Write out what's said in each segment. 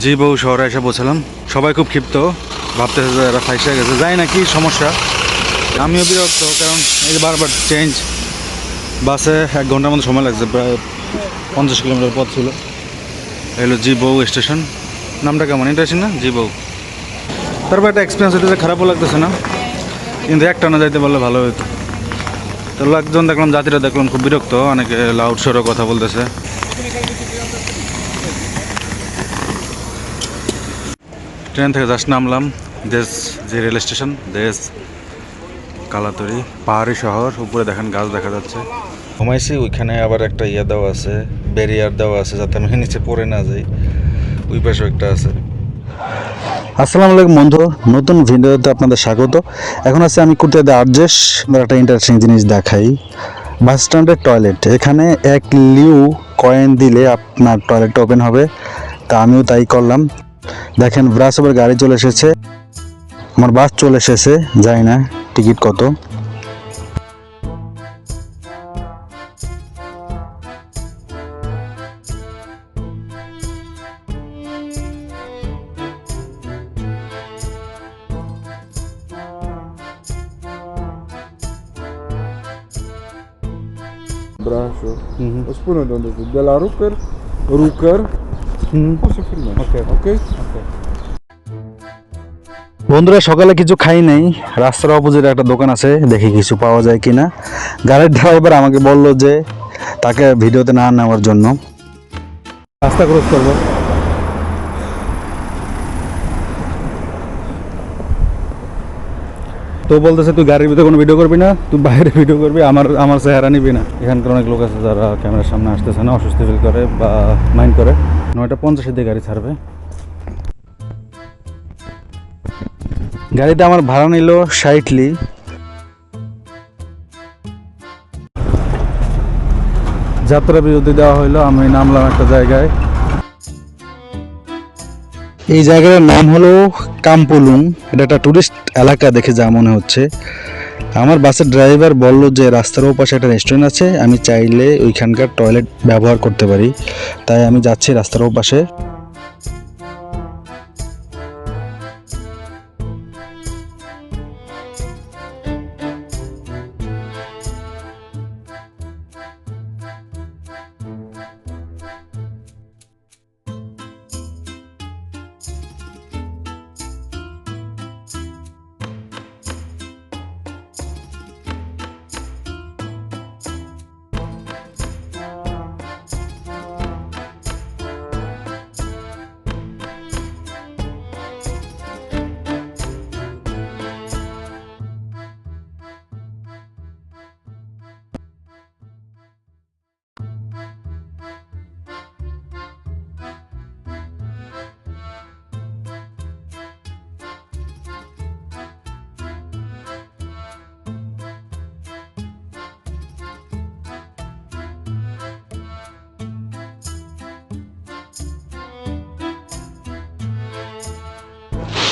জি, বউ শহরে এসে পৌঁছালাম। সবাই খুব ক্ষিপ্ত, ভাবতেছে যে এরা ফাইসে গেছে। যাই না কি সমস্যা। আমিও বিরক্ত, কারণ এই বারবার চেঞ্জ বাসে এক ঘণ্টার মতো সময় লাগছে, প্রায় পঞ্চাশ কিলোমিটার পথ ছিল। এলো জি বউ স্টেশন। নামটা কেমন? ইন্টারেস্টিং না? জি বউ। তারপর একটা এক্সপিরিয়েন্স হইতেছে, খারাপও লাগতেছে না। কিন্তু একটা না যাইতে পারলে ভালো হতো তো লোকজন দেখলাম, জাতিরা দেখলাম, খুব বিরক্ত। অনেকে লাউড সরও কথা বলতেছে। ট্রেন থেকে জাস্ট নামলাম দেশ যে রেল স্টেশন দেশ কালাতরি পাহাড়ি শহর উপরে দেখেন গাছ দেখা যাচ্ছে। ঘুমাইছি ওইখানে আবার একটা ইয়ে দেওয়া আছে ব্যারিয়ার দেওয়া আছে যাতে আমি নিচে পড়ে না যাই। ওই পাশেও একটা আছে। আসসালামু আলাইকুম বন্ধু নতুন ভিডিওতে আপনাদের স্বাগত। এখন আছে আমি কুর্তিয়াতে আর্জেস একটা ইন্টারেস্টিং জিনিস দেখাই। বাস স্ট্যান্ডের টয়লেট এখানে এক লিউ কয়েন দিলে আপনার টয়লেট ওপেন হবে। তা আমিও তাই করলাম। দেখেন ব্রাসবের গাড়ি চলে এসেছে আমার বাস চলে এসেছে যাই না টিকিট কত Braccio. Lo spunto è andato della Rucker. Rucker. Posso বন্ধুরা সকালে কিছু খাই নাই। রাস্তার অপোজিটে একটা দোকান আছে দেখি কিছু পাওয়া যায় কিনা। গাড়ির ড্রাইভার আমাকে বলল যে তাকে ভিডিওতে না নেওয়ার জন্য। রাস্তা ক্রস করব। তো বলতেছে তুই গাড়ির ভিতরে কোনো ভিডিও করবি না? তুই বাইরে ভিডিও করবি? আমার আমার চেহারা নিবি না? এখানকার অনেক লোক আছে যারা ক্যামেরার সামনে আসতেছে না অসুস্থ ফিল করে বা মাইন্ড করে। নয়টা পঞ্চাশের দিয়ে গাড়ি ছাড়বে। গাড়িটা আমার ভাড়া নিল ষাটলি যাত্রা বিরতি দেওয়া হইল, আমি নামলাম একটা জায়গায়। এই জায়গাটার নাম হলো কাম্পুলুং। এটা একটা টুরিস্ট এলাকা দেখে যা মনে হচ্ছে। আমার বাসের ড্রাইভার বলল যে রাস্তার ওপাশে একটা রেস্টুরেন্ট আছে, আমি চাইলে ওইখানকার টয়লেট ব্যবহার করতে পারি। তাই আমি যাচ্ছি রাস্তার ওপাশে।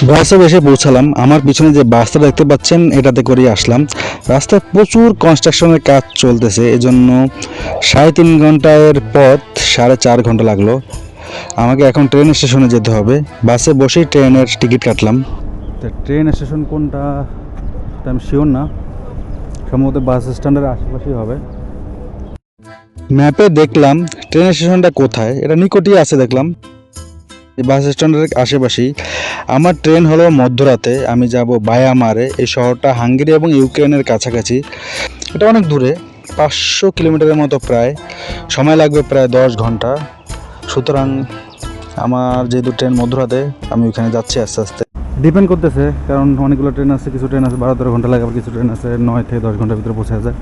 বাসে এসে পৌঁছালাম। আমার পিছনে যে বাসটা দেখতে পাচ্ছেন এটাতে করেই আসলাম। রাস্তায় প্রচুর কনস্ট্রাকশনের কাজ চলতেছে। এজন্য সাড়ে তিন ঘণ্টার পথ সাড়ে চার ঘণ্টা লাগল। আমাকে এখন ট্রেন স্টেশনে যেতে হবে। বাসে বসেই ট্রেনের টিকিট কাটলাম। ট্রেন স্টেশন কোনটা আমি শিওর না। সম্ভবত বাস স্ট্যান্ডের আশেপাশেই হবে। ম্যাপে দেখলাম ট্রেন স্টেশনটা কোথায়? এটা নিকটেই আছে দেখলাম। বাস স্ট্যান্ডের আশেপাশেই। আমার ট্রেন হলো মধ্যরাতে, আমি যাব বায়ামারে, এই শহরটা হাঙ্গেরি এবং ইউক্রেনের কাছাকাছি। এটা অনেক দূরে, পাঁচশো কিলোমিটারের মতো প্রায়, সময় লাগবে প্রায় দশ ঘণ্টা। সুতরাং আমার যেহেতু ট্রেন মধ্যরাতে, আমি ওইখানে যাচ্ছি আস্তে আস্তে। ডিপেন্ড করতেছে, কারণ অনেকগুলো ট্রেন আছে, কিছু ট্রেন আছে, বারো তেরো ঘণ্টা লাগে, আবার কিছু ট্রেন আছে, নয় থেকে দশ ঘণ্টার ভিতরে পৌঁছে যায়।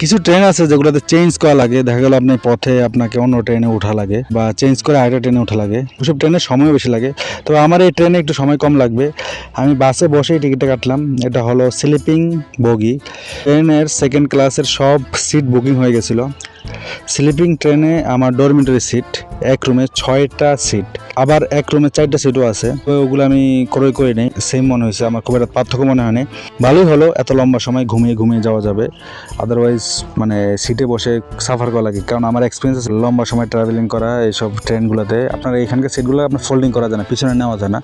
কিছু ট্রেন আছে যেগুলোতে চেঞ্জ করা লাগে। দেখা গেল আপনি পথে আপনাকে অন্য ট্রেনে ওঠা লাগে বা চেঞ্জ করে আরেকটা ট্রেনে ওঠা লাগে। ওসব ট্রেনের সময় বেশি লাগে। তো আমার এই ট্রেনে একটু সময় কম লাগবে। আমি বাসে বসেই টিকিটটা কাটলাম। এটা হলো স্লিপিং বগি। ট্রেনের সেকেন্ড ক্লাসের সব সিট বুকিং হয়ে গেছিল। স্লিপিং ট্রেনে আমার ডরমিটরি সিট এক রুমে ছয়টা সিট আবার এক রুমে চারটা সিটও আছে। তো ওগুলো আমি ক্রয় করে নিই। সেম মনে হয়েছে। আমার খুব একটা পার্থক্য মনে হয়নি ভালোই হলো, এত লম্বা সময় ঘুমিয়ে ঘুমিয়ে যাওয়া যাবে। আদারওয়াইজ মানে সিটে বসে সাফার করা লাগে। কারণ আমার এক্সপিরিয়েন্স আছে লম্বা সময় ট্রাভেলিং করা, এইসব ট্রেনগুলোতে। আপনার এখানকার সিটগুলো আপনার ফোল্ডিং করা যায় না, পিছনে নেওয়া যায় না।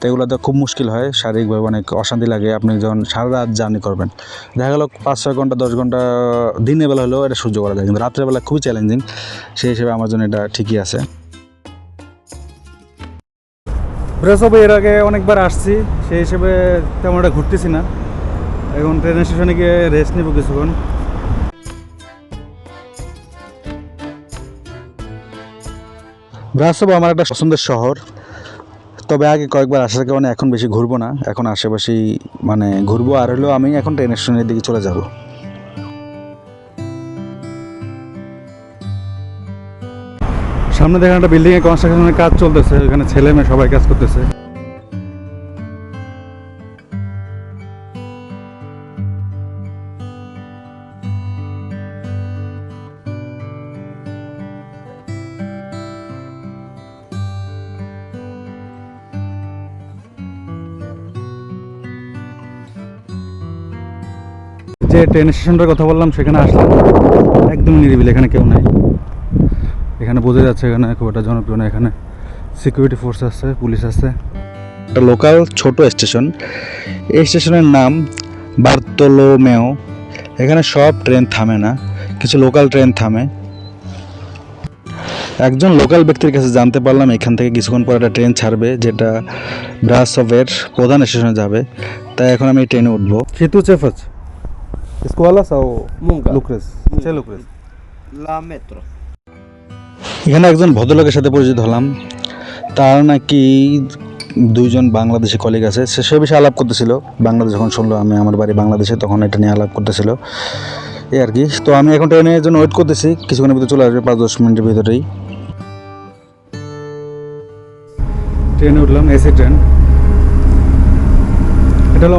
তো এগুলোতে খুব মুশকিল হয়। শারীরিকভাবে অনেক অশান্তি লাগে। আপনি যখন সারা রাত জার্নি করবেন দেখা গেলো পাঁচ ছয় ঘণ্টা দশ ঘণ্টা দিনের বেলা হলেও এটা সহ্য করা যায়। কিন্তু রাত্রেবেলা খুবই চ্যালেঞ্জিং সেই হিসেবে আমার জন্য এটা ঠিকই আছে। ব্রেসবে এর আগে অনেকবার আসছি সেই হিসেবে তেমন একটা ঘুরতেছি না। এখন ট্রেন স্টেশনে গিয়ে রেস্ট নেব কিছুক্ষণ। ব্রাসব আমার একটা পছন্দের শহর। তবে আগে কয়েকবার আসার কারণে এখন বেশি ঘুরবো না। এখন আশেপাশেই মানে ঘুরবো, আর হলেও আমি এখন ট্রেন স্টেশনের দিকে চলে যাব। সামনে দেখেন একটা বিল্ডিংয়ে কনস্ট্রাকশনের কাজ চলতেছে এখানে ছেলে মেয়ে সবাই কাজ করতেছে। যে ট্রেন স্টেশনটার কথা বললাম সেখানে আসলাম। একদম নিরিবিল এখানে কেউ নাই। এখানে বোঝা যাচ্ছে এখানে খুব একটা জনপ্রিয় না এখানে সিকিউরিটি ফোর্স আছে পুলিশ আছে। একটা লোকাল ছোট স্টেশন এই স্টেশনের নাম বার্তোলোমেও। এখানে সব ট্রেন থামে না কিছু লোকাল ট্রেন থামে। একজন লোকাল ব্যক্তির কাছে জানতে পারলাম এখান থেকে কিছুক্ষণ পর একটা ট্রেন ছাড়বে যেটা ব্রাসভের প্রধান স্টেশনে যাবে। তাই এখন আমি এই ট্রেনে উঠবো। Chitu Cefas. Escolas ou Munga. Lucres? Che Lucres. La Metro. এখানে একজন ভদ্রলোকের সাথে পরিচিত হলাম। তার নাকি দুইজন বাংলাদেশি কলিগ আছে। সে সে বিষয়ে আলাপ করতেছিল। বাংলাদেশ যখন শুনলো আমি আমার বাড়ি বাংলাদেশে তখন এটা নিয়ে আলাপ করতেছিল। এই আর কি। তো আমি এখন ট্রেনের জন্য ওয়েট করতেছি। কিছুক্ষণের ভিতরে চলে আসবে পাঁচ দশ মিনিটের ভিতরেই। ট্রেনে উঠলাম এসি ট্রেন। এটা হলো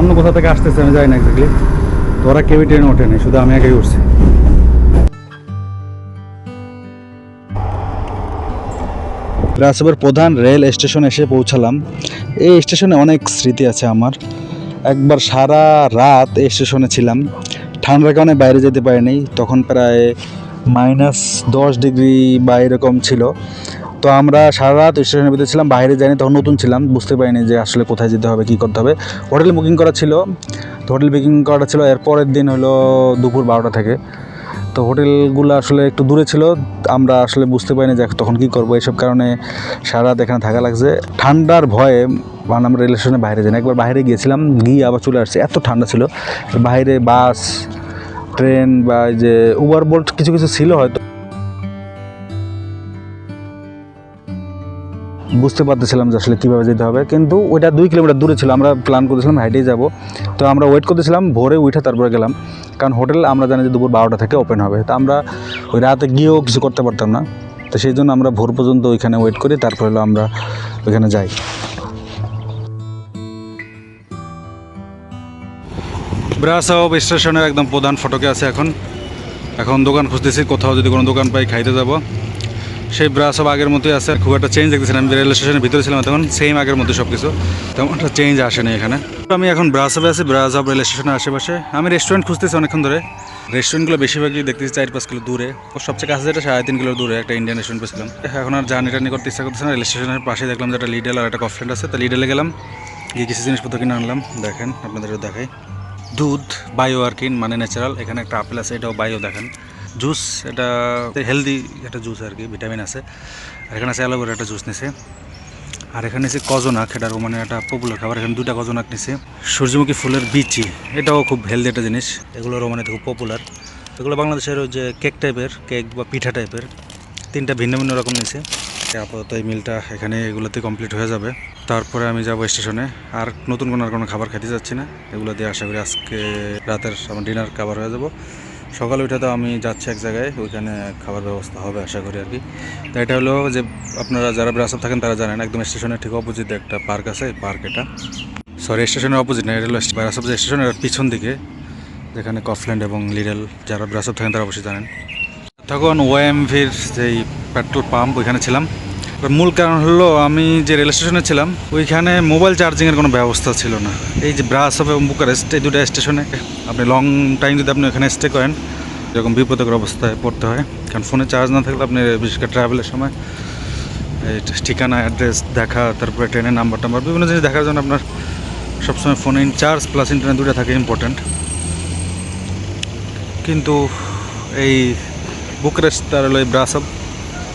অন্য কোথা থেকে আসতেছে আমি জানি না এক্স্যাক্টলি তো ওরা ট্রেনে ওঠেনি শুধু আমি একাই উঠছি। রাজসভার প্রধান রেল স্টেশন এসে পৌঁছালাম। এই স্টেশনে অনেক স্মৃতি আছে আমার। একবার সারা রাত এই স্টেশনে ছিলাম। ঠান্ডার কারণে বাইরে যেতে পারিনি। তখন প্রায় মাইনাস দশ ডিগ্রি বা এরকম ছিল। তো আমরা সারা রাত স্টেশনের ভিতরে ছিলাম, বাইরে যাইনি, তখন নতুন ছিলাম, বুঝতে পারিনি যে আসলে কোথায় যেতে হবে, কী করতে হবে। হোটেল বুকিং করা ছিল, তো হোটেল বুকিং করা ছিল, এর পরের দিন হলো দুপুর বারোটা থেকে। তো হোটেলগুলো আসলে একটু দূরে ছিল, আমরা আসলে বুঝতে পারিনি যে তখন কী করব এইসব কারণে সারা রাত এখানে থাকা লাগছে। ঠান্ডার ভয়ে মানে আমরা রেল স্টেশনে বাইরে যাই। একবার বাইরে গিয়েছিলাম, গিয়ে আবার চলে আসছে, এত ঠান্ডা ছিল। বাইরে বাস, ট্রেন বা যে উবার বোল্ট কিছু কিছু ছিল হয়তো। বুঝতে পারতেছিলাম যে আসলে কীভাবে যেতে হবে। কিন্তু ওইটা দুই কিলোমিটার দূরে ছিল, আমরা প্ল্যান করেছিলাম হাইটেই যাব। তো আমরা ওয়েট করতেছিলাম, ভোরে উঠে তারপরে গেলাম। কারণ হোটেল আমরা জানি যে দুপুর বারোটা থেকে ওপেন হবে। তো আমরা ওই রাতে গিয়েও কিছু করতে পারতাম না। তো সেই জন্য আমরা ভোর পর্যন্ত ওইখানে ওয়েট করি তারপর আমরা ওইখানে যাই। ব্রাসব স্টেশনের একদম প্রধান ফটকে আছে এখন। এখন দোকান খুঁজতেছি, কোথাও যদি কোনো দোকান পাই খাইতে যাব। সেই ব্রাসব আগের মতোই আছে, খুব একটা চেঞ্জ দেখতেছি না। আমি রেল স্টেশনের ভিতরে ছিলাম, তখন সেম আগের মতো সব কিছু তেমন একটা চেঞ্জ আসেনি এখানে। আমি এখন ব্রাসবে আছি ব্রাসব রেল স্টেশনের আশেপাশে। আমি রেস্টুরেন্ট খুঁজতেছি অনেকক্ষণ ধরে। রেস্টুরেন্টগুলো বেশিরভাগই দেখতেছি চার পাঁচ কিলো দূরে। ও সবচেয়ে কাছে যেটা, সাড়ে তিন কিলো দূরে একটা ইন্ডিয়ান রেস্টুরেন্ট পেয়েছিলাম। এখন আর জার্নি টার্নি করতে ইচ্ছা করতেছে না। রেল স্টেশনের পাশে দেখলাম যে একটা লিডেল আর একটা কফ্রেন্ড আছে। তো লিডেলে গেলাম, গিয়ে কিছু জিনিসপত্র কিনে আনলাম। দেখেন, আপনাদেরও দেখাই। দুধ বায়ো আর কি মানে ন্যাচারাল এখানে একটা আপেল আছে, এটাও বায়ো দেখেন। জুস, এটা হেলদি একটা জুস আর কি ভিটামিন আছে। আর এখানে আছে অ্যালোভেরা একটা জুস নিছে। আর এখানে আছে কজনাক এটা মানে একটা পপুলার খাবার। এখানে দুটা কজনাক নিছে। সূর্যমুখী ফুলের বিচি, এটাও খুব হেলদি একটা জিনিস। এগুলো রোমানিতে খুব পপুলার এগুলো বাংলাদেশের ওই যে কেক টাইপের কেক বা পিঠা টাইপের তিনটা ভিন্ন ভিন্ন রকম নিছে। আপাতত এই মিলটা এখানে এগুলোতে কমপ্লিট হয়ে যাবে। তারপরে আমি যাব স্টেশনে আর নতুন কোনো আর কোনো খাবার খেতে যাচ্ছি না। এগুলো দিয়ে আশা করি আজকে রাতের আমার ডিনার খাবার হয়ে যাব। সকালে উঠে তো আমি যাচ্ছি এক জায়গায়, ওইখানে খাবার ব্যবস্থা হবে আশা করি আর কি। তো এটা হলো যে আপনারা যারা ব্রাসব থাকেন তারা জানেন, একদম স্টেশনের ঠিক অপোজিটে একটা পার্ক আছে, এই পার্ক এটা। সরি স্টেশনের অপোজিট না, এটা হলো ব্রাসব যে স্টেশনের পিছন দিকে, যেখানে কফল্যান্ড এবং লিডল যারা ব্রাসব থাকেন তারা অবশ্যই জানেন। তখন ওএমভির যেই পেট্রোল পাম্প ওইখানে ছিলাম। মূল কারণ হলো আমি যে রেল স্টেশনে ছিলাম, ওইখানে মোবাইল চার্জিংয়ের কোনো ব্যবস্থা ছিল না। এই যে ব্রাসব এবং বুকারেস্ট, এই দুটো স্টেশনে, আপনি লং টাইম যদি আপনি ওখানে স্টে করেন, এরকম বিপদকর অবস্থায় পড়তে হয়। কারণ ফোনে চার্জ না থাকলে আপনি বিশেষ করে ট্রাভেলের সময়, এই ঠিকানা, অ্যাড্রেস দেখা, তারপরে ট্রেনের নাম্বার টাম্বার, বিভিন্ন জিনিস দেখার জন্য আপনার সবসময় ফোনে ইন চার্জ প্লাস ইন্টারনেট দুটো থাকে ইম্পর্ট্যান্ট কিন্তু এই বুকরেস্ট তার হলো এই ব্রাসব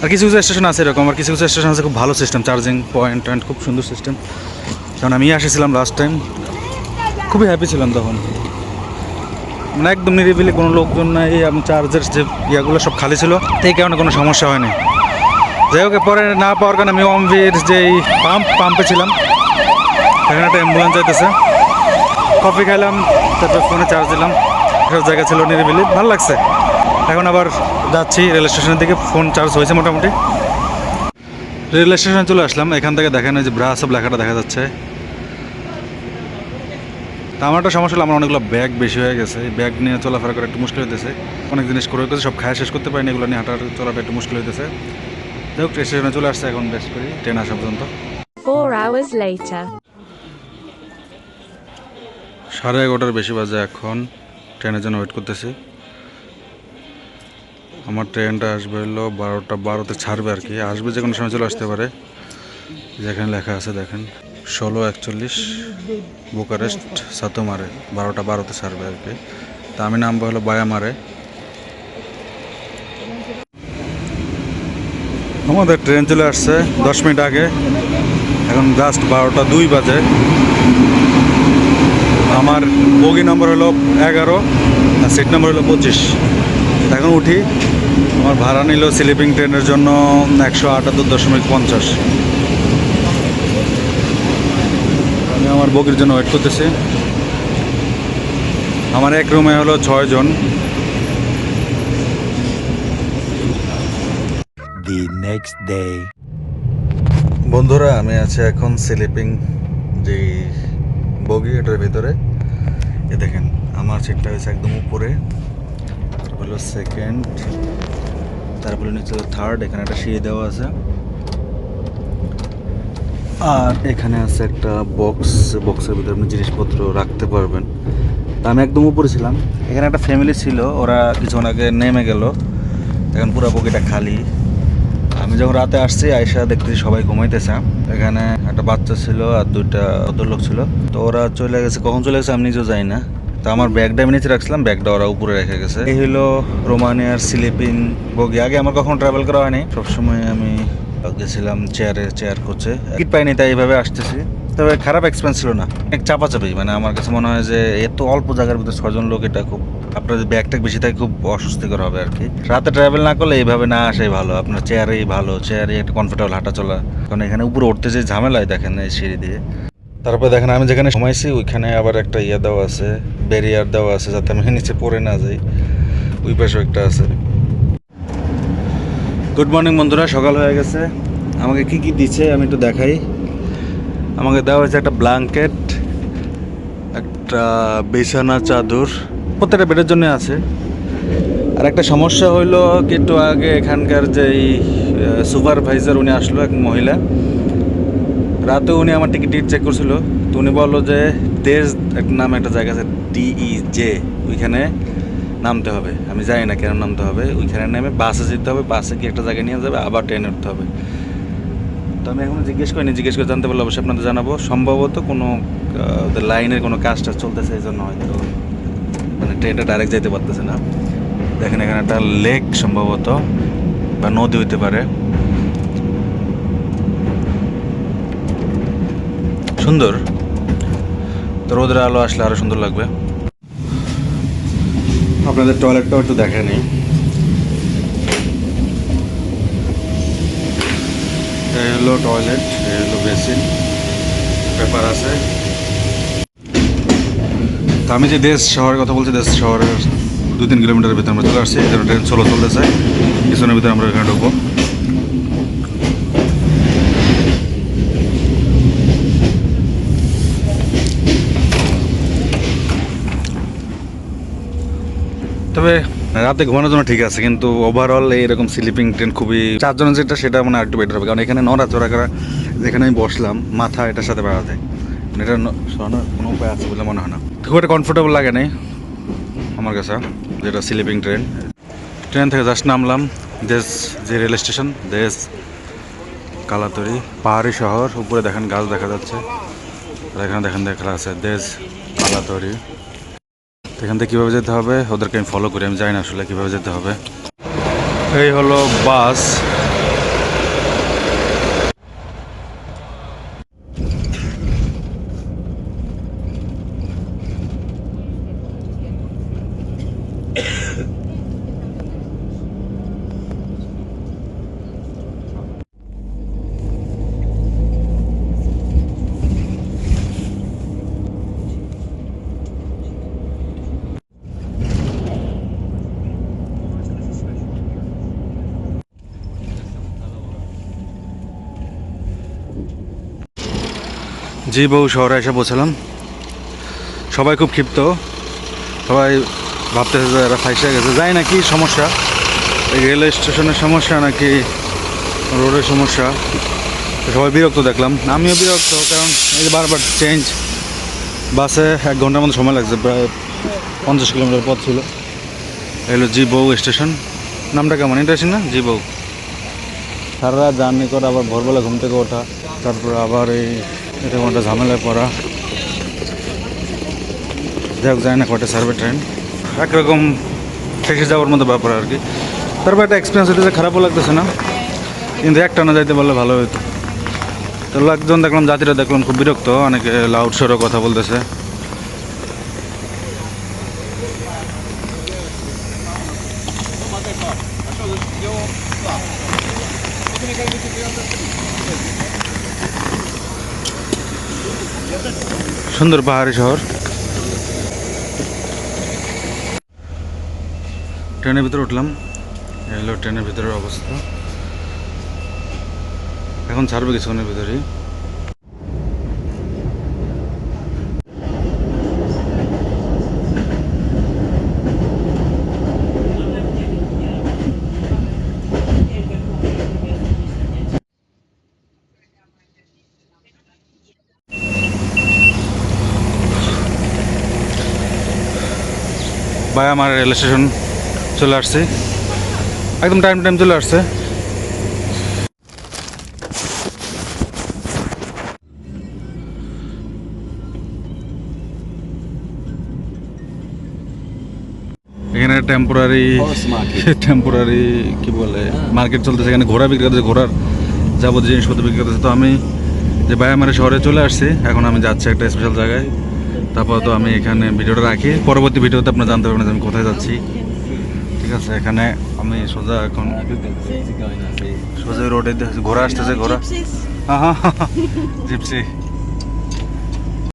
আর কিছু কিছু স্টেশন আছে এরকম, আর কিছু কিছু স্টেশন আছে খুব ভালো সিস্টেম চার্জিং পয়েন্ট টয়েন্ট খুব সুন্দর সিস্টেম কারণ আমি এসেছিলাম লাস্ট টাইম খুবই হ্যাপি ছিলাম তখন। মানে একদম নিরিবিলি কোনো লোকজন নাই চার্জের যে ইয়াগুলো সব খালি ছিল, এই কারণে কোনো সমস্যা হয়নি। যাই হোক পরে না পাওয়ার কারণে আমি অমভির যেই পাম্প পাম্পে ছিলাম। সেখানে একটা অ্যাম্বুলেন্স যাইতেছে। কফি খাইলাম, তারপর ফোনে চার্জ দিলাম। একটা জায়গা ছিল নিরিবিলি, ভালো লাগছে। এখন আবার যাচ্ছি রেল স্টেশনের দিকে ফোন চার্জ হয়েছে মোটামুটি। রেল স্টেশনে চলে আসলাম এখান থেকে দেখেন ওই যে ব্রাসব লেখাটা দেখা যাচ্ছে। তা আমার একটা সমস্যা হলো আমার অনেকগুলো ব্যাগ বেশি হয়ে গেছে। এই ব্যাগ নিয়ে চলাফেরা করা একটু মুশকিল হইতেছে। অনেক জিনিস করে করছে সব খায় শেষ করতে পারিনি এগুলো নিয়ে হাঁটার চলাটা একটু মুশকিল হইতেছে। যাই হোক স্টেশনে চলে আসছে এখন বেশ করি ট্রেন আসা পর্যন্ত। সাড়ে এগারোটার বেশি বাজে এখন ট্রেনের জন্য ওয়েট করতেছি। আমার ট্রেনটা আসবে হলো বারোটা, বারোতে ছাড়বে আর কি। আসবে যে কোনো সময় চলে আসতে পারে। যেখানে লেখা আছে দেখেন, ষোলো একচল্লিশ বুকারেস্ট সাতোমারে, বারোটা, বারোতে ছাড়বে আর কি। তা আমি নামবো হলো বায়ামারে। আমাদের ট্রেন চলে আসছে দশ মিনিট আগে। এখন জাস্ট বারোটা দুই বাজে। আমার বগি নম্বর হলো এগারো, আর সিট নম্বর হলো পঁচিশ। এখন উঠি। আমার ভাড়া নিল স্লিপিং ট্রেনের জন্য একশো আটাত্তর দশমিক পঞ্চাশ। আমি আমার বগির জন্য ওয়েট করতেছি। আমার এক রুমে হলো ছয়জন next day. বন্ধুরা আমি আছি এখন স্লিপিং যে বগি এটার ভিতরে। এ দেখেন আমার সিটটা হয়েছে একদম উপরে। হলো সেকেন্ড তারপরে নিচে হলো থার্ড এখানে একটা সিঁড়ি দেওয়া আছে। আর এখানে আছে একটা বক্স বক্সের ভিতরে আপনি জিনিসপত্র রাখতে পারবেন। তা আমি একদম উপরে ছিলাম। এখানে একটা ফ্যামিলি ছিল, ওরা কিছুক্ষণ আগে নেমে গেল। এখন পুরো বগিটা খালি। আমি যখন রাতে আসছি আয়সা দেখতেছি সবাই ঘুমাইতেছে। এখানে একটা বাচ্চা ছিল আর দুইটা ভদ্রলোক ছিল। তো ওরা চলে গেছে। কখন চলে গেছে আমি নিজেও যাই না। তো আমার ব্যাগটা আমি নিচে রাখছিলাম, ব্যাগটা ওরা উপরে রেখে গেছে। এই হলো রোমানিয়ার স্লিপিং বগি। আগে আমার কখনো ট্রাভেল করা হয়নি। সবসময় আমি গেছিলাম চেয়ারে চেয়ার করছে। টিকিট পাইনি, তাই এইভাবে আসতেছি। তবে খারাপ এক্সপেন্স ছিল না। এক চাপাচাপি মানে আমার কাছে মনে হয় যে এত অল্প জায়গার ভিতরে ছজন লোক, এটা খুব আপনার যে ব্যাগটা বেশি থাকে, খুব অস্বস্তিকর হবে আর কি। রাতে ট্রাভেল না করলে এইভাবে না আসাই ভালো। আপনার চেয়ারেই ভালো চেয়ারে একটা কমফোর্টেবল হাঁটা চলা। কারণ এখানে উপরে উঠতে যে ঝামেলায় দেখেন এই সিঁড়ি দিয়ে। তারপরে দেখেন আমি যেখানে ঘুমাইছি, ওইখানে আবার একটা ইয়ে দেওয়া আছে। ব্যারিয়ার দেওয়া আছে যাতে আমি নিচে পড়ে না যাই। ওই পাশেও একটা আছে। গুড মর্নিং বন্ধুরা, সকাল হয়ে গেছে। আমাকে কি কি দিচ্ছে আমি একটু দেখাই। আমাকে দেওয়া হয়েছে একটা ব্ল্যাঙ্কেট একটা বিছানা, চাদর, প্রত্যেকটা বেডের জন্য আছে। আর একটা সমস্যা হইল একটু আগে এখানকার যেই সুপারভাইজার উনি আসলো, এক মহিলা। রাতে উনি আমার টিকিট চেক করছিল। তো উনি বলল যে একটা নাম একটা জায়গা আছে ডিই জে ওইখানে নামতে হবে। আমি জানি না কেন নামতে হবে। ওইখানে নেমে বাসে যেতে হবে, বাসে কি একটা জায়গায় নিয়ে যাবে, আবার ট্রেনে উঠতে হবে। তো আমি এখন জিজ্ঞেস করিনি, জিজ্ঞেস করে জানতে পারলে অবশ্যই আপনাদের জানাব। সম্ভবত কোনো লাইনের কোনো কাজটা চলতেছে এই জন্য হয়তো মানে ট্রেনটা ডাইরেক্ট যেতে পারতেছে না। দেখেন এখানে একটা লেক সম্ভবত, বা নদী হইতে পারে। সুন্দর। তো রোদের আলো আসলে আরও সুন্দর লাগবে। আপনাদের টয়লেটটাও একটু দেখে নেই। এই হলো টয়লেট, এই হলো বেসিন পেপার আছে। তো আমি যে দেশ শহরের কথা বলছি, দেশ শহরের দু তিন কিলোমিটারের ভিতরে আমরা চলে আসছি এখানে ট্রেন চলো চলতেছে। কিছুক্ষণের ভিতরে আমরা এখানে ঢুকবো। তবে রাতে ঘুমানোর জন্য ঠিক আছে, কিন্তু ওভারঅল এইরকম স্লিপিং ট্রেন খুবই চারজনের যেটা সেটা মানে একটু বেটার হবে। কারণ এখানে নড়াচড়া করা, যেখানে আমি বসলাম, মাথা এটার সাথে বাড়াতে। মানে এটা সরানোর কোনো উপায় আছে বলে মনে হয় না। খুব একটা কমফোর্টেবল লাগে নাই আমার কাছে, যেটা স্লিপিং ট্রেন ট্রেন থেকে জাস্ট নামলাম, দেশ যে রেল স্টেশন দেশ কালাতরি পাহাড়ি শহর, উপরে দেখেন গাছ দেখা যাচ্ছে। এখানে দেখেন দেখা আছে, দেশ কালাতরি এখান থেকে কীভাবে যেতে হবে? ওদেরকে আমি ফলো করি, আমি জানি না আসলে কীভাবে যেতে হবে। এই হলো বাস। জি বহু শহরে এসে পৌঁছালাম। সবাই খুব ক্ষিপ্ত। সবাই ভাবতেছে যে এরা ফাইসে গেছে। যাই না কি সমস্যা? এই রেল স্টেশনের সমস্যা নাকি রোডের সমস্যা? সবাই বিরক্ত দেখলাম। আমিও বিরক্ত, কারণ এই বারবার চেঞ্জ বাসে এক ঘণ্টার মতো সময় লাগছে, প্রায় পঞ্চাশ কিলোমিটার পথ ছিল। এই হলো জি বউ স্টেশন। নামটা কেমন? ইন্টারেস্টিং না? জি বউ। সারা রাত জার্নি করে আবার ভোরবেলা ঘুম থেকে ওঠা, তারপর আবার এই এটা একটা ঝামেলায় পড়া। হোক যায় না কটা সার্ভে ট্রেন একরকম ঠেসে যাওয়ার মতো ব্যাপার আর কি। তারপর একটা এক্সপিরিয়েন্স হইতেছে, খারাপও লাগতেছে না। কিন্তু একটা না যাইতে পারলে ভালো হতো তো লোকজন দেখলাম, জাতিরা দেখলাম, খুব বিরক্ত। অনেকে লাউড শোরও কথা বলতেছে। সুন্দর পাহাড়ি শহর। ট্রেনের ভিতরে উঠলাম। এই ট্রেনের ভিতরের অবস্থা। এখন ছাড়বে কিছুক্ষণের ভিতরেই। ভাই আমার রেল স্টেশন চলে আসছে। একদম টাইম টাইম চলে আসছে। এখানে টেম্পোরারি টেম্পোরারি কি বলে মার্কেট চলতেছে, এখানে ঘোড়া বিক্রি করতেছে, ঘোড়ার যাবতীয় জিনিসপত্র বিক্রি করতেছে। তো আমি যে বায়ামারে শহরে চলে আসছি, এখন আমি যাচ্ছি একটা স্পেশাল জায়গায়। তারপর তো আমি এখানে ভিডিওটা রাখি। পরবর্তী ভিডিওতে আপনারা জানতে পারবেন যে আমি কোথায় যাচ্ছি। ঠিক আছে এখানে আমি সোজা এখন সোজা রোডে ঘোরা আসতেছে ঘোরা। হ্যাঁ হ্যাঁ জিপসি